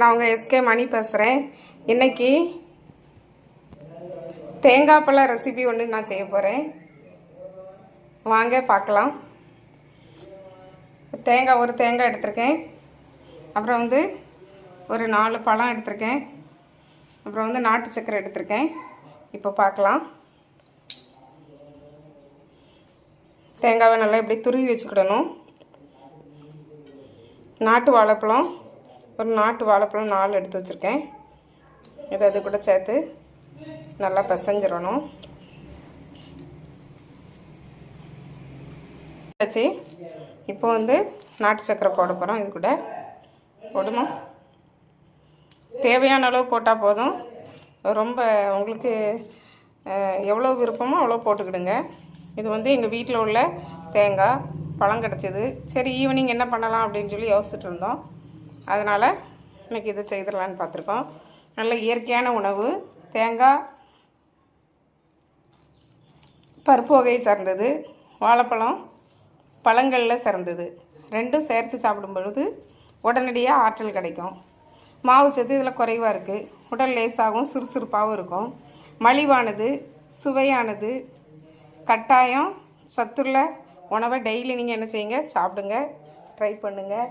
நான் உங்கள் எஸ்கே மணி பேசுகிறேன் இன்றைக்கி தேங்காய் பழ ரெசிபி ஒன்று நான் செய்ய போகிறேன் வாங்க பார்க்கலாம். தேங்காய் ஒரு தேங்காய் எடுத்திருக்கேன். அப்புறம் வந்து ஒரு நாலு பழம் எடுத்திருக்கேன். அப்புறம் வந்து நாட்டு சக்கரை எடுத்திருக்கேன். இப்போ பார்க்கலாம். தேங்காவை நல்லா இப்படி துருவி வச்சுக்கிடணும். நாட்டு வாழைப்பழம். ஒரு நாட்டு வாழைப்பழம் நாலு எடுத்து வச்சுருக்கேன். இதை அது கூட சேர்த்து நல்லா பிசைஞ்சிடணும். வச்சு இப்போ வந்து நாட்டு சக்கரை போட போகிறோம் இது கூட போடுமா தேவையான அளவு போட்டால் போதும். ரொம்ப உங்களுக்கு எவ்வளோ விருப்பமோ அவ்வளோ போட்டுக்கிடுங்க. இது வந்து எங்கள் வீட்டில் உள்ள தேங்காய் பழம் கிடச்சிது. சரி ஈவினிங் என்ன பண்ணலாம் அப்படின்னு சொல்லி யோசிச்சுட்டு இருந்தோம். அதனால் இன்னைக்கு இதை செய்திடலான்னு பார்த்துருக்கோம். நல்ல இயற்கையான உணவு. தேங்காய் பருப்பு வகையை சார்ந்தது. வாழைப்பழம் பழங்களில் சிறந்தது. ரெண்டும் சேர்த்து சாப்பிடும்பொழுது உடனடியாக ஆற்றல் கிடைக்கும். மாவு சத்து இதில் குறைவாக இருக்குது உடல் லேசாகவும் சுறுசுறுப்பாகவும் இருக்கும். மலிவானது சுவையானது கட்டாயம். சத்துள்ள உணவை டெய்லி நீங்கள் என்ன செய்யுங்க? சாப்பிடுங்க. ட்ரை பண்ணுங்கள்